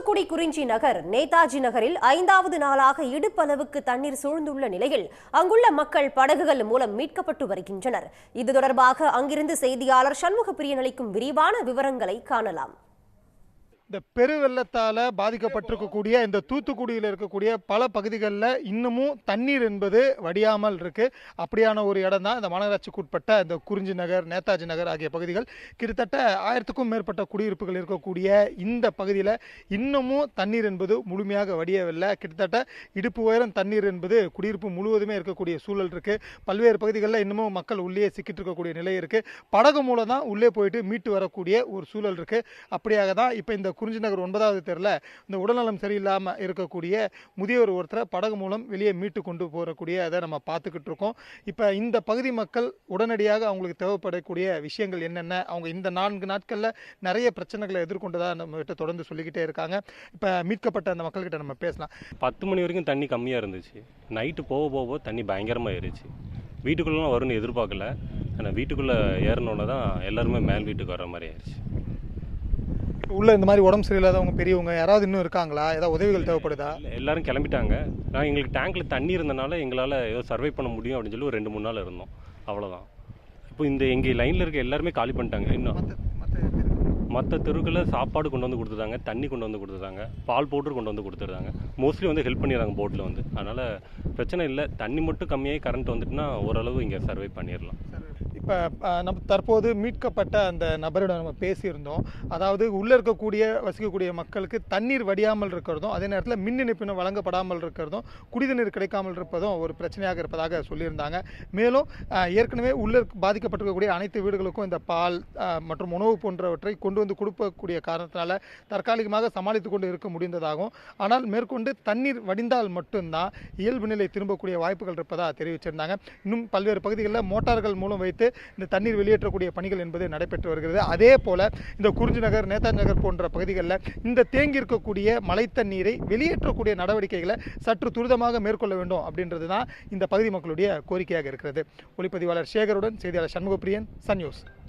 தூத்துக்குடி குறிஞ்சி நகர் நேதாஜி நகரில் ஐந்தாவது நாளாக இடுப்பளவுக்கு தண்ணீர் சூழ்ந்துள்ள நிலையில் அங்குள்ள மக்கள் படகுகள் மூலம் மீட்கப்பட்டு வருகின்றனர். இது தொடர்பாக அங்கிருந்து செய்தியாளர் சண்முக பிரியன் அளிக்கும் விரிவான விவரங்களை காணலாம். இந்த பெருவெள்ளத்தால் பாதிக்கப்பட்டிருக்கக்கூடிய இந்த தூத்துக்குடியில் இருக்கக்கூடிய பல பகுதிகளில் இன்னமும் தண்ணீர் என்பது வடியாமல் இருக்குது அப்படியான ஒரு இடம் தான் இந்த மாநகராட்சிக்கு உட்பட்ட இந்த குறிஞ்சி நகர் நேதாஜி நகர் ஆகிய பகுதிகள். கிட்டத்தட்ட ஆயிரத்துக்கும் மேற்பட்ட குடியிருப்புகள் இருக்கக்கூடிய இந்த பகுதியில் இன்னமும் தண்ணீர் என்பது முழுமையாக வடியவில்லை. கிட்டத்தட்ட இடுப்பு உயரம் தண்ணீர் என்பது குடியிருப்பு முழுவதுமே இருக்கக்கூடிய சூழல் இருக்குது பல்வேறு பகுதிகளில் இன்னமும் மக்கள் உள்ளே சிக்கிட்டு இருக்கக்கூடிய நிலை இருக்குது படகு மூலம் தான் உள்ளே போயிட்டு மீட்டு வரக்கூடிய ஒரு சூழல் இருக்குது அப்படியாக தான் இப்போ இந்த குறிஞ்சி நகர் ஒன்பதாவது தெருல இந்த உடல்நலம் சரியில்லாமல் இருக்கக்கூடிய முதியவர் ஒருத்தரை படகு மூலம் வெளியே மீட்டு கொண்டு போகக்கூடிய அதை நம்ம பார்த்துக்கிட்டு இருக்கோம். இப்போ இந்த பகுதி மக்கள் உடனடியாக அவங்களுக்கு தேவைப்படக்கூடிய விஷயங்கள் என்னென்ன அவங்க இந்த நான்கு நாட்களில் நிறைய பிரச்சனைகளை எதிர்கொண்டதாக நம்ம கிட்ட தொடர்ந்து சொல்லிக்கிட்டே இருக்காங்க. இப்போ மீட்கப்பட்ட அந்த மக்கள்கிட்ட நம்ம பேசலாம். பத்து மணி வரைக்கும் தண்ணி கம்மியாக இருந்துச்சு. நைட்டு போக போக தண்ணி பயங்கரமாக ஏறிச்சு வீட்டுக்குள்ளெலாம் வரும்னு எதிர்பார்க்கல. ஆனால் வீட்டுக்குள்ளே ஏறினோன்னே தான் எல்லாருமே மேல் வீட்டுக்கு வர மாதிரி ஆயிடுச்சு உள்ள இந்த மாதிரி உடம்பு சரியில்லாதவங்க பெரியவங்க யாராவது இன்னும் இருக்காங்களா? ஏதாவது உதவிகள் தேவைப்படுதா? எல்லாரும் கிளம்பிட்டாங்க. நான் எங்களுக்கு டேங்க்கில் தண்ணி இருந்தனால எங்களால் ஏதோ சர்வை பண்ண முடியும் அப்படின்னு சொல்லி ஒரு ரெண்டு மூணு நாள் இருந்தோம். அவ்வளோதான் இப்போ இந்த எங்கள் லைனில் இருக்க எல்லாருமே காலி பண்ணிட்டாங்க. இன்னும் மற்ற தெருக்களில் சாப்பாடு கொண்டு வந்து கொடுத்துருந்தாங்க தண்ணி கொண்டு வந்து கொடுத்துருந்தாங்க பால் போட்டு கொண்டு வந்து கொடுத்துருந்தாங்க மோஸ்ட்லி வந்து ஹெல்ப் பண்ணிடுறாங்க போட்டில் வந்து. அதனால் பிரச்சனை இல்லை. தண்ணி மட்டும் கம்மியாகி கரண்ட் வந்துட்டுனா ஓரளவு இங்கே சர்வை பண்ணிடலாம். இப்போ நம்ம தற்போது மீட்கப்பட்ட அந்த நபரிடம் நம்ம பேசியிருந்தோம். அதாவது உள்ளே இருக்கக்கூடிய வசிக்கக்கூடிய மக்களுக்கு தண்ணீர் வடியாமல் இருக்கிறதும் அதே நேரத்தில் மின் இணைப்பினம் வழங்கப்படாமல் இருக்கிறதும் குடிநீர் கிடைக்காமல் இருப்பதும் ஒரு பிரச்சனையாக இருப்பதாக சொல்லியிருந்தாங்க. மேலும் ஏற்கனவே உள்ளே பாதிக்கப்பட்டிருக்கக்கூடிய அனைத்து வீடுகளுக்கும் இந்த பால் மற்றும் உணவு போன்றவற்றை கொண்டு வந்து கொடுக்கக்கூடிய காரணத்தினால தற்காலிகமாக சமாளித்து கொண்டு இருக்க முடிந்ததாகவும் ஆனால் மேற்கொண்டு தண்ணீர் வடிந்தால் மட்டும்தான் இயல்பு நிலை திரும்பக்கூடிய வாய்ப்புகள் இருப்பதாக தெரிவிச்சிருந்தாங்க. இன்னும் பல்வேறு பகுதிகளில் மோட்டார்கள் மூலம் வைத்து இந்த தண்ணீர் வெளியேற்றக்கூடிய பணிகள் என்பது நடைபெற்று வருகிறது. அதே போல இந்த குறிஞ்சி நகர் நேதாஜி நகர் போன்ற பகுதிகளில் இந்த தேங்கி இருக்கக்கூடிய மழை தண்ணீரை வெளியேற்றக்கூடிய நடவடிக்கைகளை சற்று துரிதமாக மேற்கொள்ள வேண்டும் அப்படின்றது தான் இந்த பகுதி மக்களுடைய கோரிக்கையாக இருக்கிறது. ஒளிப்பதிவாளர் சேகருடன் செய்தியாளர் சண்முகப்பிரியன் சன் நியூஸ்.